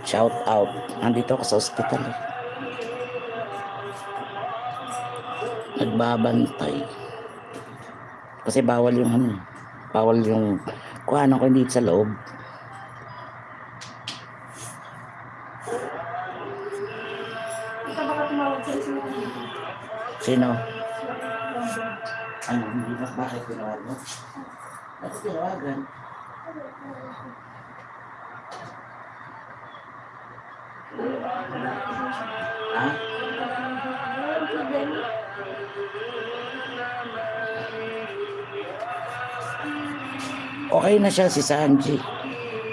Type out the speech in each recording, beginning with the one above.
Shout out. Nandito ako sa ospital. eh. Nagbabantay. Kasi bawal yung ano. Bawal yung kuhanan ko dito sa loob. Sino? Ano, hindi ba? Bakit tinawagan? Bakit tinawagan? Okay na siya si Sanji.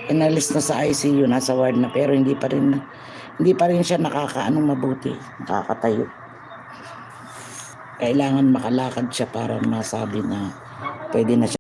Inalis na sa ICU, nasa ward na pero hindi pa rin hindi pa rin siya nakakaanong mabuti, nakakatayo. Kailangan makalakad siya para masabi na pwede na siya.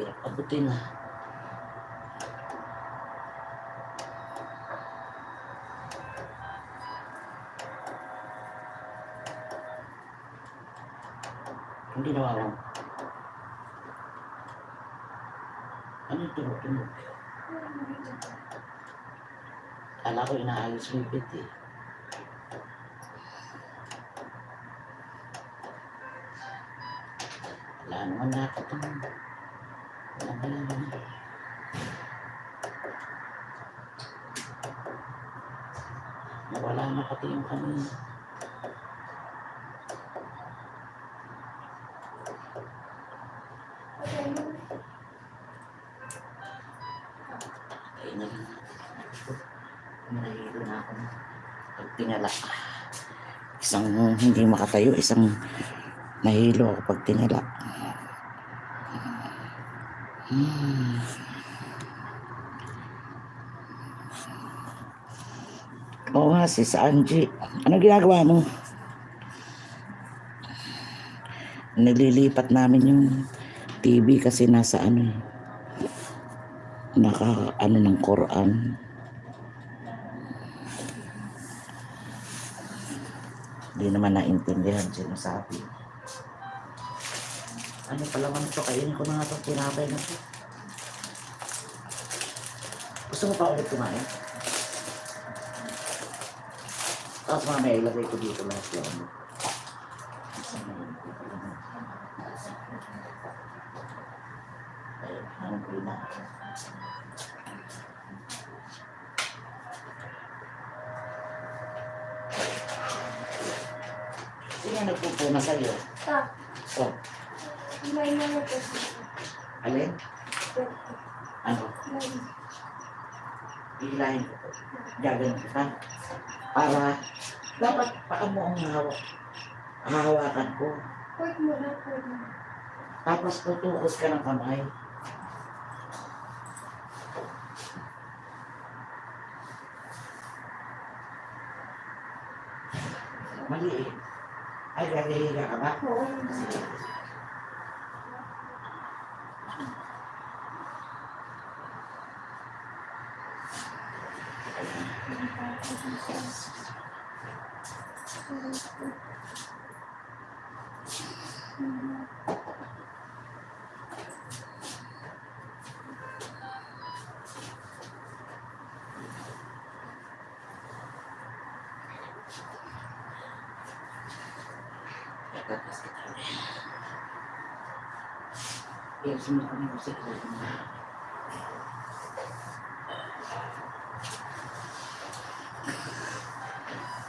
Hirap abutin ah. Ang ginawa mo? Ano yung tunog-tunog? Kala ko inaayos mo yung bed eh. Wala naman nakatang. Nawala na pati yung kanina. Kaya na lang. Nahihilo na ako. Pag. Isang hindi makatayo, isang nahilo ako pag tinala. Hmm. Oo nga, si Sanji. Ano ginagawa mo? Nililipat namin yung TV kasi nasa ano. Naka ano ng Quran. Hindi naman naintindihan sinasabi. Ano pala man ito? Kainin ko na nga itong tinapay na ito. Gusto mo pa ulit kumain? Tapos mamaya ilagay ko dito lahat yan. Ayun, hanap ko na. Sino nagpupuna sa'yo? Ah, Oh, may mga po. alin? Ano? Hihilahin ko. Gagawin kita. Para, dapat paa mo ang hawak. Hahawakan ko. Wait mo na po. Tapos tutukos ka ng kamay. Maliit. Ay, gagahiga ka ba? Oo. Tapos kita. Yes, mo kami sa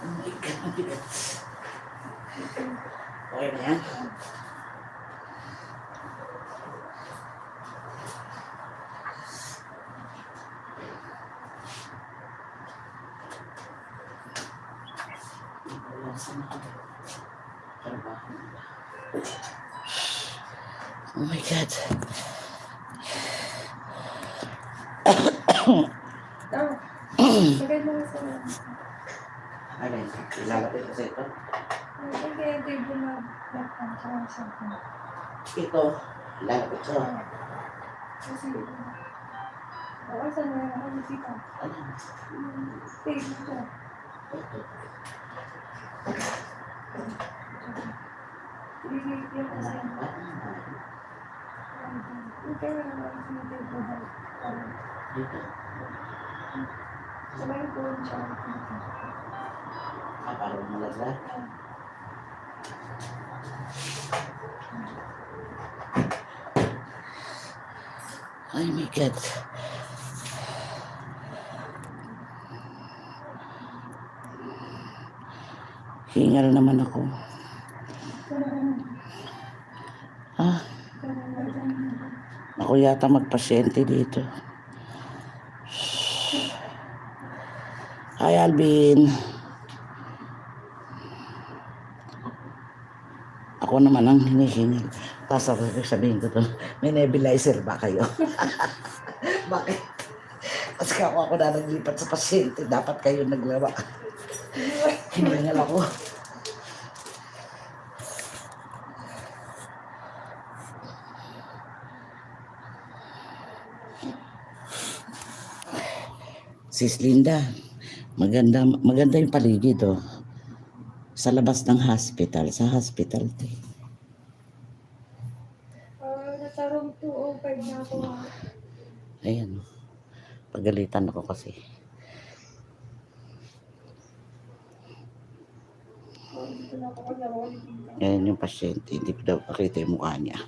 Oh my God, mabigat. Okay na yan? Wala sa mga trabaho nila. Oh my God. Ah, Sagay mo sa Ano yun? Ilalapit ko sa ito. Hindi, hindi mo na lapang sa cellphone. Ito, ilalapit ko. Kasi, oo, saan na yung ano dito? Ano? Hmm, Stage ko. Ito. Hindi, yan kasi. Ano? Hindi, wala na kasi hindi ko na. Dito. Sabay ko siya. Ah, parang malaglag. Ay, my God. Hingal naman ako. Ah, ako yata magpasyente dito. Hi, Alvin. Ako naman ang hinihingi. Tapos ako sabihin ko to, may nebulizer ba kayo? Bakit? Kasi ako ako na naglipat sa pasyente, dapat kayo naglawa. Hiningal ako. Sis Linda, maganda, maganda yung paligid oh. Sa labas ng hospital, sa hospital. te. Ah, nasa room 205 na ako. ah. Ayan. oh. Pagalitan ako kasi. Ayan yung pasyente. Hindi ko daw pakita yung mukha niya.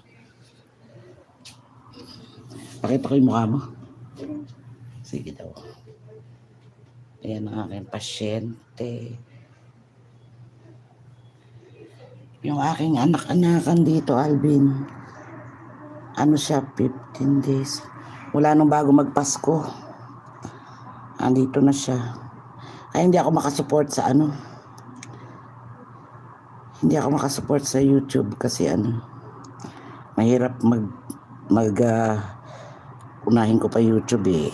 Pakita ko yung mukha mo. Sige daw. Ayan ang aking pasyente. Yung aking anak-anakan dito, Alvin. Ano siya, 15 days. Wala nung bago magpasko. Andito na siya. Ay, hindi ako makasupport sa ano. Hindi ako makasupport sa YouTube kasi ano, mahirap mag, mag, ah, unahin ko pa YouTube eh.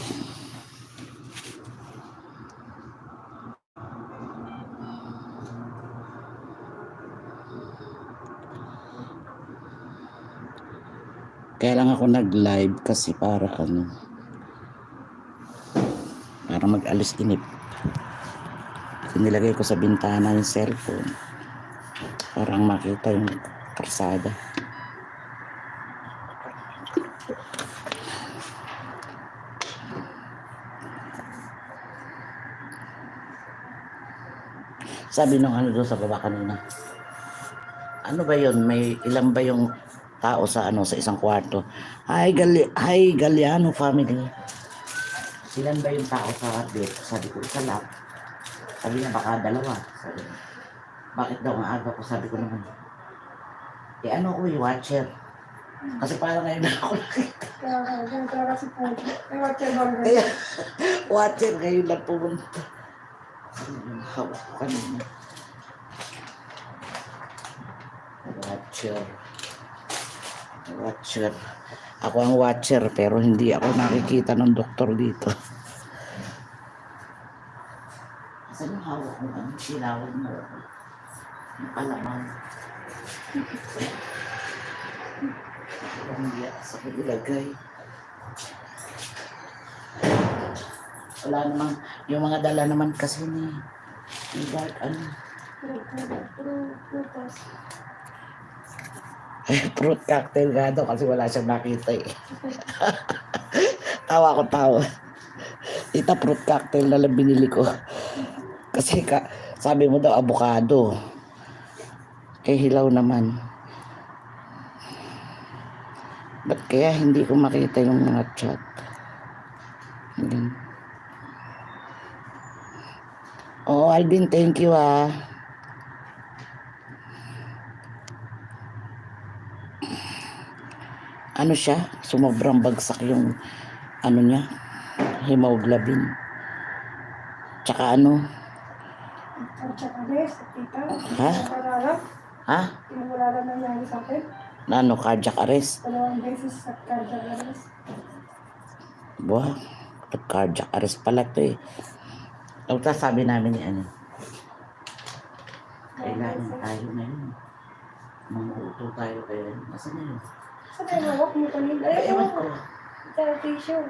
Kaya lang ako nag-live kasi para ano, para mag-alis inip. Nilagay ko sa bintana yung cellphone. Parang makita yung karsada. Sabi nung ano doon sa baba kanina. Ano ba yun? May ilan ba yung tao sa ano sa isang kwarto? Hi, Gali Hi Galiano family. Ilan ba yung tao sa bed? Sabi ko, isa lang. Sabi niya, baka dalawa. Sabi niya, bakit daw ang aga ko? Sabi ko naman, eh ano ko watcher? Kasi parang ngayon na ako nakita. Kaya watcher ngayon lang pumunta. Hawak ko? Watcher. Watcher. Ako ang watcher pero hindi ako nakikita ng doktor dito. Saan yung hawak mo? Ano? Sinawag mo? Yung kalaman. Hindi sa ilagay. Wala namang, yung mga dala naman kasi ni, ni Dark, ano, Prutas. fruit cocktail nga daw kasi wala siyang nakita eh. tawa ko tawa. Ita fruit cocktail na lang binili ko. Kasi ka, sabi mo daw avocado. Eh hilaw naman. Ba't kaya hindi ko makita yung mga chat? Ayan. Oo, Alvin, thank you ah. Ano siya? Sumobrang bagsak yung ano niya, hemoglobin. Tsaka ano. Ha? Ha? Na ano, cardiac arrest? Dalawang beses sa cardiac arrest. Buha, cardiac arrest pala to eh. Ang sabi namin ni ano, kailangan tayo na yun. Manguto tayo. Nasaan na yun? Saan tayo hawak mo kanina? Ay, ewan ko. tissue.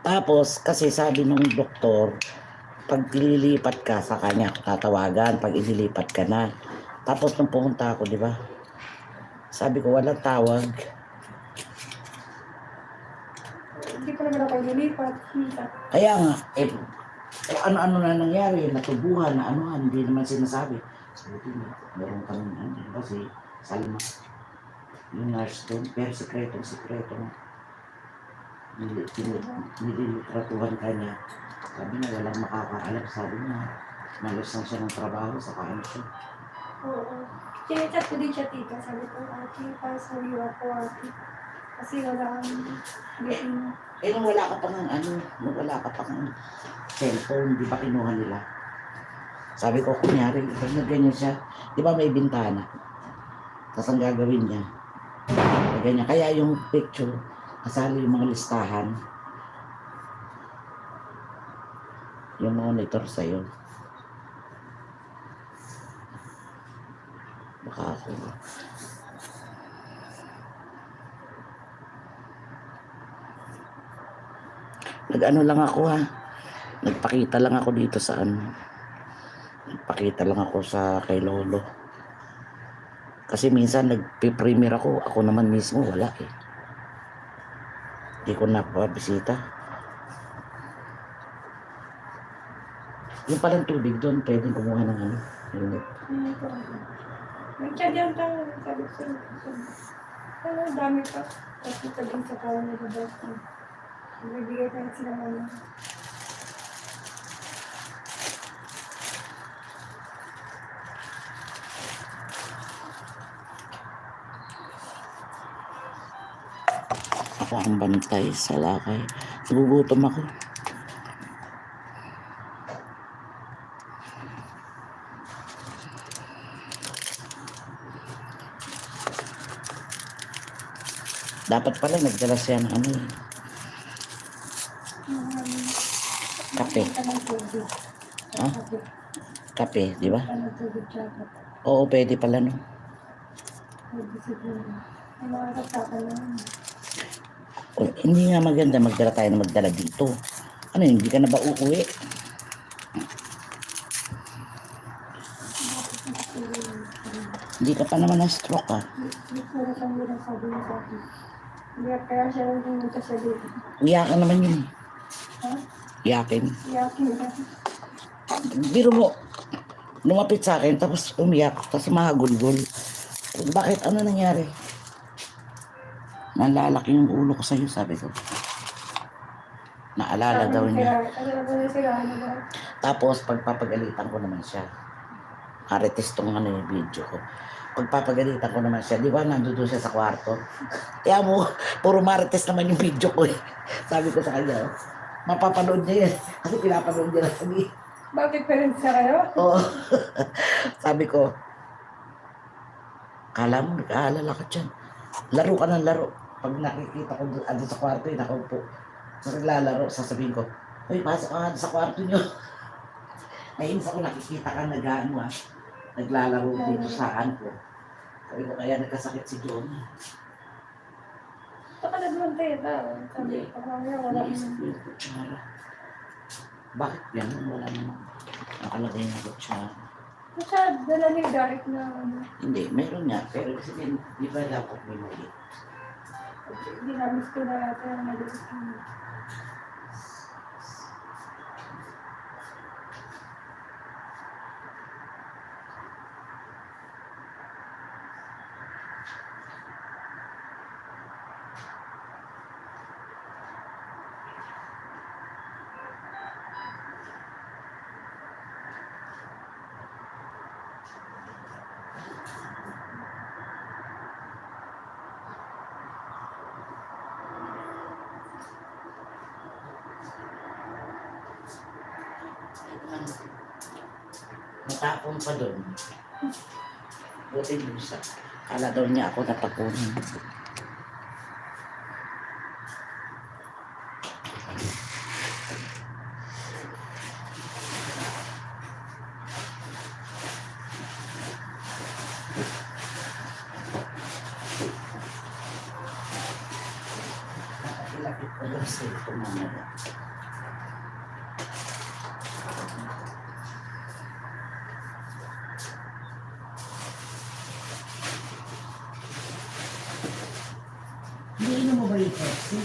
Tapos, kasi sabi nung doktor, pag ililipat ka sa kanya, ako tatawagan, pag ililipat ka na. Tapos nung pumunta ako, di ba? Sabi ko, walang tawag. Hindi ko naman ako lilipat. Tita. Kaya nga, eh, ano-ano na nangyari, natubuhan, na anuhan, hindi naman sinasabi. Buti na, meron kami, ano, di ba, si Salma. Yung nurse doon, pero. Nili- tini- Nililitratuhan ka niya. Sabi niya, walang makakaalam. Sabi niya, malos lang siya ng trabaho, saka ano siya. Oo. Sinechat ko din siya, tita. Sabi ko, Ate, para sa iyo ako, Ate. Kasi wala kang gating. Eh, nung wala ka pa ng ano, nung wala ka pa ng cellphone, di ba kinuha nila? Sabi ko, kunyari, pag na ganyan siya, di ba may bintana? Tapos ang gagawin niya, ganyan. Kaya yung picture, kasali yung mga listahan, yung monitor sa'yo. Baka ako. Nag-ano lang ako ha. Nagpakita lang ako dito sa ano. Nagpakita lang ako sa kay Lolo. Kasi minsan nagpe-premiere ako, ako naman mismo wala eh. Hindi ko napabisita. Yung palang tubig doon, pwedeng kumuha ng ano. Unit. Ano ko? May chat yan tayo. Sabi ko, ano, dami pa. Tapos din sa kawan ni Roberto. Nagbibigay tayo sila ng ano. Ang bantay sa lakay. Nagugutom ako. Dapat pala nagdala siya ng ano eh, kape. Ha? Kape. Di ba? Oo, pwede pala no. Pwede siguro. May mga Oh, hindi nga maganda magdala tayo na magdala dito. Ano hindi ka na ba uuwi? Hindi ka pa naman na-stroke ah. Iyakan naman yun. Iyakin. Biro mo, lumapit sa akin, tapos umiyak, tapos mahagulgol. Bakit? Ano nangyari? Nalalaki yung ulo ko sa'yo, sabi ko. Naalala daw niya. Tapos, pagpapagalitan ko naman siya. Marites tong ano yung video ko. Pagpapagalitan ko naman siya, di ba nandoon siya sa kwarto? Kaya mo, puro marites naman yung video ko eh. Sabi ko sa kanya, oh, mapapanood niya yan. Kasi pinapanood niya lang sabi. Bakit parents na kayo? Oo. sabi ko, kala mo, nag-aalala ka dyan. Laro ka ng laro. Pag nakikita ko doon ando sa kwarto, eh, nakaupo. Naglalaro, sasabihin ko, Uy, pasok ka sa kwarto niyo. Ngayon ako nakikita ka nag-ano ah. Naglalaro dito sa akin ko. Sabi ko, kaya nagkasakit si John. Saka naman tayo ta. Sabi ko, mamaya wala Naisip naman. ko kutsara. Bakit yan? Wala naman. Nakalagay na kutsara. Kasi dala ni Derek na ano. Hindi, meron nga. Pero kasi di ba dapat may mali? Dinamis ko na yata yung maliit. Natapon pa doon. Buti busa. Kala daw niya ako natapunan. Ilapit ko doon sa ito mamaya. Hindi mo ba yung Pepsi?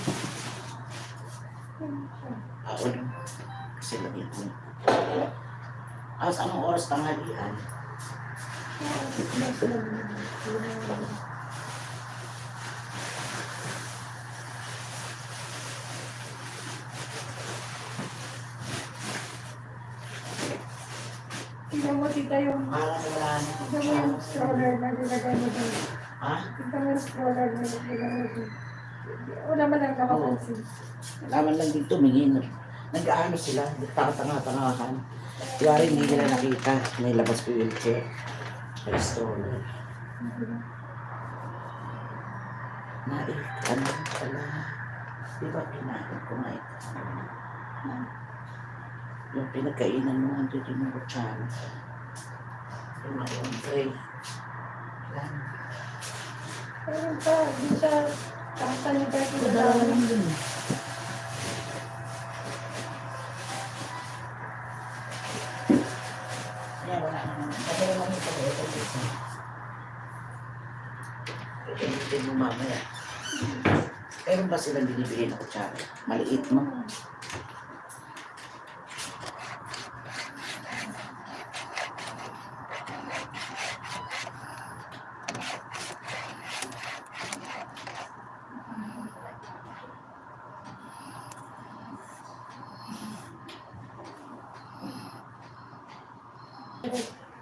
Ako lang. Kasi lagyan ko. As anong oras tanghalian? Tingnan mo tita yung Parang wala na. Tingnan mo yung stroller na nilagay mo doon. Ha? Tingnan mo yung stroller na nilagay mo doon. Wala man lang nakapansin. Laman lang din tumingin. Nag-ano sila, tanga-tanga-tangahan. Kaya rin hindi nila nakita. May labas ko yung wheelchair. May stroller. Naik, ano pala? Di ba kinain ko nga ito? Yung pinagkainan mo, andito yung kutsara. Yung mga yung tray. Yan. Ayun pa, di siya kasa niya dahil Ito dalawa lang dun. Kaya wala naman. Lang ito. Ito isa. Ito yung mo mamaya. Meron ba silang binibigay na kutsara? Maliit mo.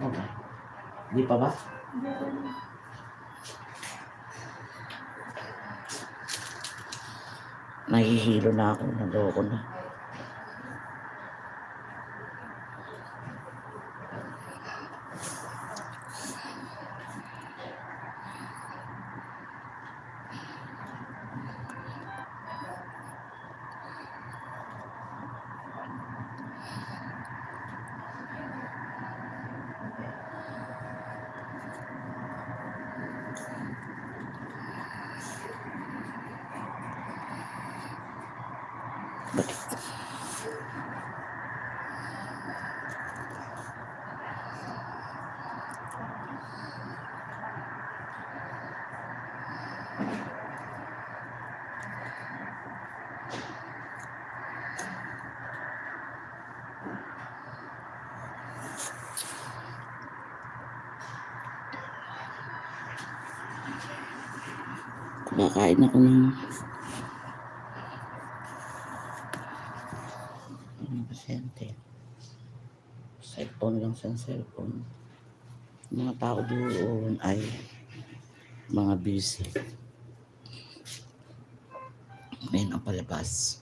Okay. Di pa ba? Nahihilo na ako. Naloko na. Kakain ako ng... Ano pasyente? Cellphone lang sa cellphone. Mga tao doon ay mga busy. Ngayon ang palabas.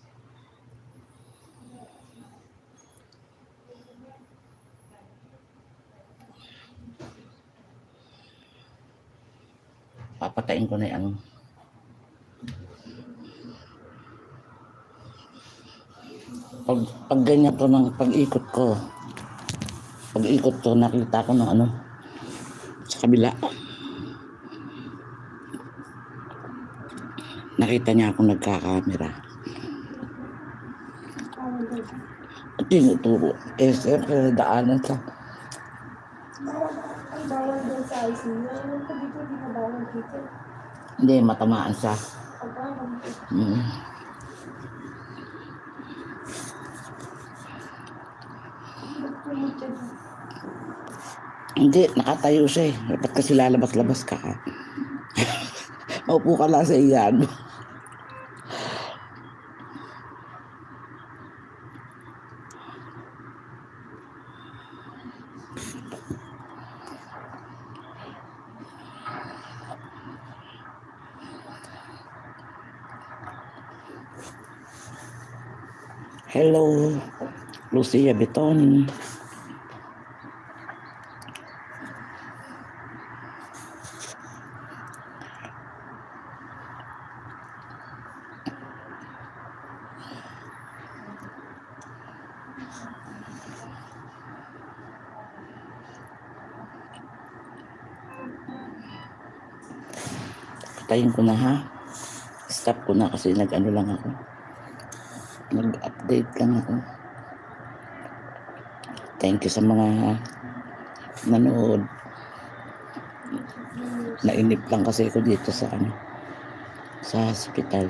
Papatayin ko na yung ano. Pag, pag ganyan to ng pag-ikot ko, pag-ikot to, nakita ko ng ano, sa kabila. Nakita niya akong nagkakamera. At tinuturo. Eh, siyempre, daanan sa... Bawal, doon sa ICU. Dito, di na bawal. Hindi, matamaan siya. Mm. Ba't pumunta doon? Hindi, nakatayo siya eh. Ba't kasi lalabas-labas ka? Maupo ka lang sa iyan. Hello, Lucia Betoni. Patayin ko na ha. Stop ko na kasi nag-ano lang ako. Nag-update lang ako. Thank you sa mga nanood. Nainip lang kasi ako dito sa ano sa hospital.